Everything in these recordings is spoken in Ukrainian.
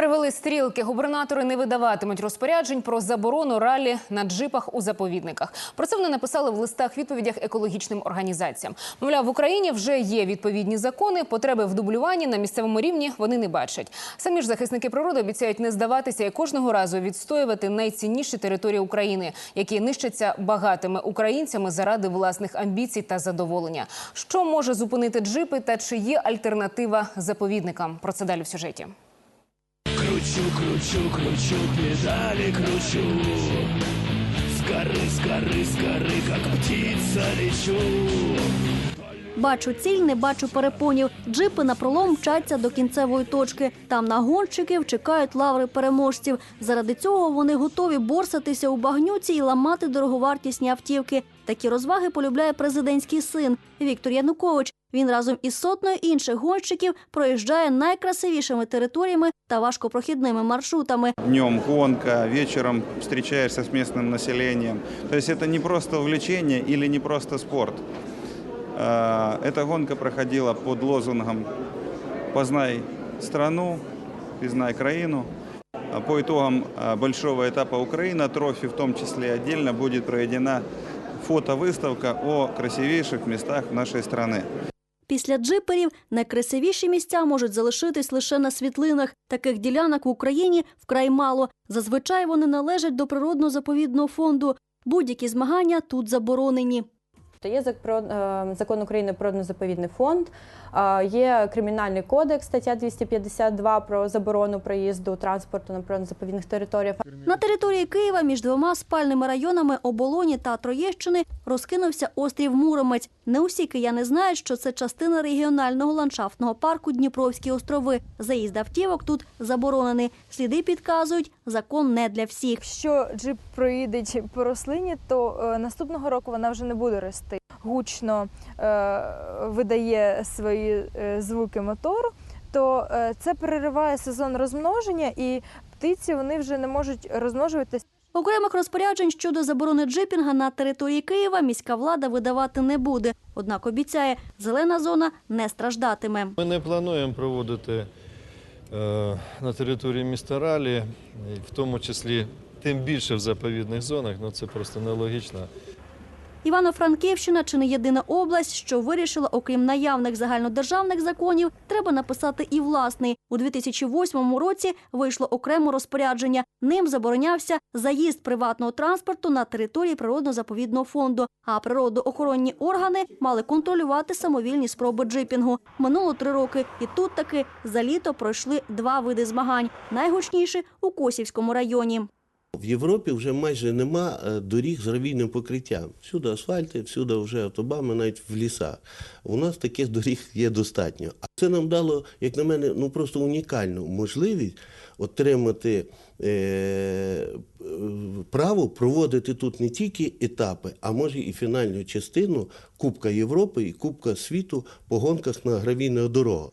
Перевели стрілки. Губернатори не видаватимуть розпоряджень про заборону ралі на джипах у заповідниках. Про це вони написали в листах відповідях екологічним організаціям. Мовляв, в Україні вже є відповідні закони. Потреби в дублюванні на місцевому рівні вони не бачать. Самі ж захисники природи обіцяють не здаватися і кожного разу відстоювати найцінніші території України, які нищаться багатими українцями заради власних амбіцій та задоволення. Що може зупинити джипи та чи є альтернатива заповідникам? Про це далі в сюжеті. Кручу, кручу, кручу, педали кручу С горы, с горы, с горы, как птица лечу Бачу ціль, не бачу перепонів. Джипи на пролом мчаться до кінцевої точки. Там на гонщиків чекають лаври переможців. Заради цього вони готові борсатися у багнюці і ламати дороговартісні автівки. Такі розваги полюбляє президентський син Віктор Янукович. Він разом із сотнею інших гонщиків проїжджає найкрасивішими територіями та важкопрохідними маршрутами. Днем гонка, вечером встречаешься с местным населением. То есть это не просто увлечение или не просто спорт. А, Эта гонка проходила под лозунгом «Познай страну, признай краину». А По итогам а, большого этапа Украина, трофи в том числе отдельно, будет проведена фотовыставка о красивейших местах нашей страны. Після джиперів найкрасивіші місця можуть залишитись лише на світлинах. Таких ділянок в Україні вкрай мало. Зазвичай вони належать до природно-заповідного фонду. Будь-які змагання тут заборонені. Є зак- про- е, закон України про природно-заповідний фонд, є кримінальний кодекс, стаття 252 про заборону проїзду транспорту на природно-заповідних територіях. На території Києва між двома спальними районами Оболоні та Троєщини розкинувся острів Муромець. Не усі кияни знають, що це частина регіонального ландшафтного парку Дніпровські острови. Заїзд автівок тут заборонений. Сліди підказують, закон не для всіх. Якщо джип проїде по рослині, то е, наступного року вона вже не буде рости. Гучно е, видає свої е, звуки мотор, то е, це перериває сезон розмноження, і птиці вони вже не можуть розмножуватися. Окремих розпоряджень щодо заборони джипінга на території Києва міська влада видавати не буде. Однак обіцяє, зелена зона не страждатиме. Ми не плануємо проводити е, на території міста ралі, в тому числі тим більше в заповідних зонах, ну це просто нелогічно. Івано-Франківщина чи не єдина область, що вирішила, окрім наявних загальнодержавних законів, треба написати і власний. У 2008 році вийшло окреме розпорядження. Ним заборонявся заїзд приватного транспорту на території природно-заповідного фонду. А природоохоронні органи мали контролювати самовільні спроби джипінгу. Минуло три роки, і тут таки за літо пройшли два види змагань. Найгучніші у Косівському районі. В Європі вже майже нема е, доріг з гравійним покриттям. Всюди асфальти, всюди вже автобами, навіть в лісах. У нас таких доріг є достатньо. А це нам дало, як на мене, ну просто унікальну можливість отримати е, право проводити тут не тільки етапи, а може і фінальну частину Кубка Європи і Кубка світу по гонках на гравійних дорогах.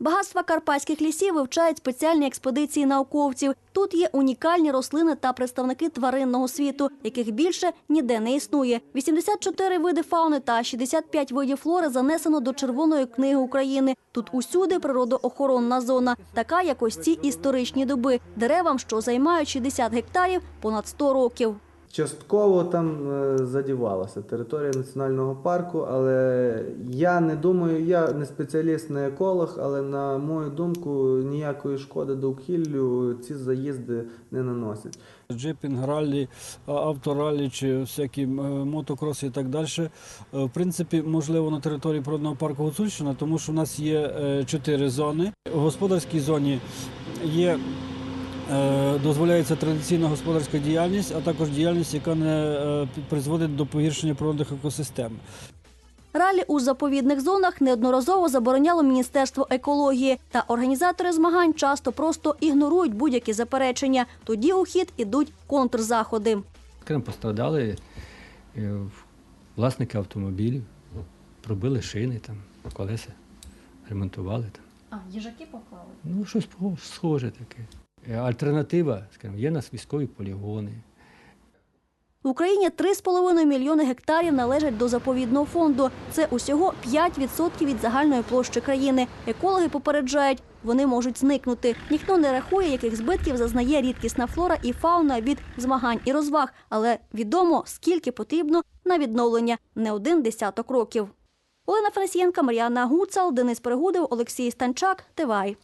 Багатства карпатських лісів вивчають спеціальні експедиції науковців. Тут є унікальні рослини та представники тваринного світу, яких більше ніде не існує. 84 види фауни та 65 видів флори занесено до Червоної книги України. Тут усюди природоохоронна зона, така як ось ці історичні дуби, деревам, що займають 60 гектарів, понад 100 років. Частково там е, задівалася територія національного парку, але я не думаю, я не спеціаліст, не еколог, але на мою думку, ніякої шкоди довкіллю ці заїзди не наносять. джипінг, раллі, автораллі чи всякі е, мотокроси і так далі. Е, В принципі, можливо, на території природного парку Гуцульщина, тому що в нас є чотири зони. У господарській зоні є. Е, Дозволяється традиційна господарська діяльність, а також діяльність, яка не е, призводить до погіршення природних екосистем. Ралі у заповідних зонах неодноразово забороняло Міністерство екології, та організатори змагань часто просто ігнорують будь-які заперечення. Тоді у хід ідуть контрзаходи. Крим пострадали е, власники автомобілів, пробили шини, там, колеса, ремонтували там. А їжаки поклали. Ну, щось схоже таке. Е, Альтернатива, скажімо, є у нас військові полігони. В Україні 3,5 мільйони гектарів належать до заповідного фонду. Це усього 5% від загальної площі країни. Екологи попереджають, вони можуть зникнути. Ніхто не рахує, яких збитків зазнає рідкісна флора і фауна від змагань і розваг, але відомо, скільки потрібно на відновлення не один десяток років. Олена Фрасієнка, Мар'яна Гуцал, Денис Перегудов, Олексій Станчак, Тивай.